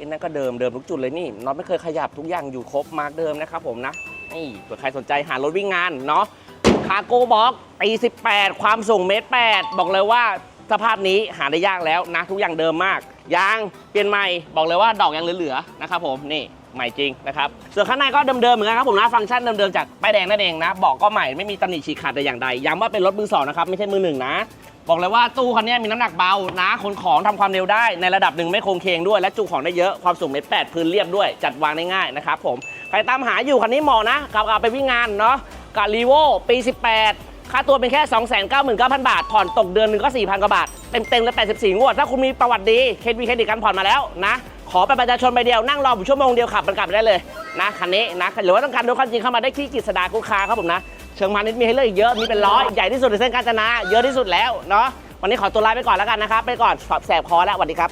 อันนั้นก็เดิมเดิมทุกจุดเลยนี่น็อตไม่เคยขยับทุกอย่างอยู่ครบมาร์กเดิมนะครับผมนะนี่เผื่อใครสนใจหารถวิ่งงานเนาะคาร์โก้บ็อกปี18ความสูงเมตร8บอกเลยว่าสภาพนี้หาได้ยากแล้วนะ ทุกอย่างเดิมมากยางเปลี่ยนใหม่บอกเลยว่าดอกยังเหลือๆนะครับผมนี่ใหม่จริงนะครับส่วนข้างในก็เดิมๆเหมือนกันครับผมนะฟังก์ชันเดิมๆจากป้ายแดงนั่นเองนะบอกก็ใหม่ไม่มีตำหนิฉีกขาดแต่อย่างใดย้ำว่าเป็นรถมือสองนะครับไม่ใช่มือหนึ่งนะ บอกเลยว่าตู้คันนี้มีน้ำหนักเบานะขนของทำความเร็วได้ในระดับหนึ่งไม่โคงเคงด้วย และจุของได้เยอะความสูงเมตรแปดพื้นเรียบด้วย จัดวางได้ง่ายนะครับผมใครตามหาอยู่คันนี้เหมาะนะกับเอาไปวิ่งงานเนาะกับรีโวปี 18 ค่าตัวเป็นแค่ 299,000 บาท ผ่อนตกเดือนหนึ่งก็ 4,000 กว่าบาท เต็มๆเลย84 งวด ถ้าคุณมีประวัติดีเครดิตเครดิตการผ่อนมาแล้วนะ ขอไปประชาชนไปเดียวนั่งรอผมชั่วโมงเดียวขับมันกลับไปได้เลยนะคันนี้นะหรือว่าต้องการรถคันจริงเข้ามาได้ที่กิจสดาคุกคาครับผมนะ เชิงพาณิชย์มีให้เลือกอีกเยอะ มีเป็นร้อย ใหญ่ที่สุดในเส้นกาญจนา เยอะที่สุดแล้วเนาะ วันนี้ขอตัวลาไปก่อนแล้วกันนะครับ ไปก่อน แสบคอแล้วสวัสดีครับ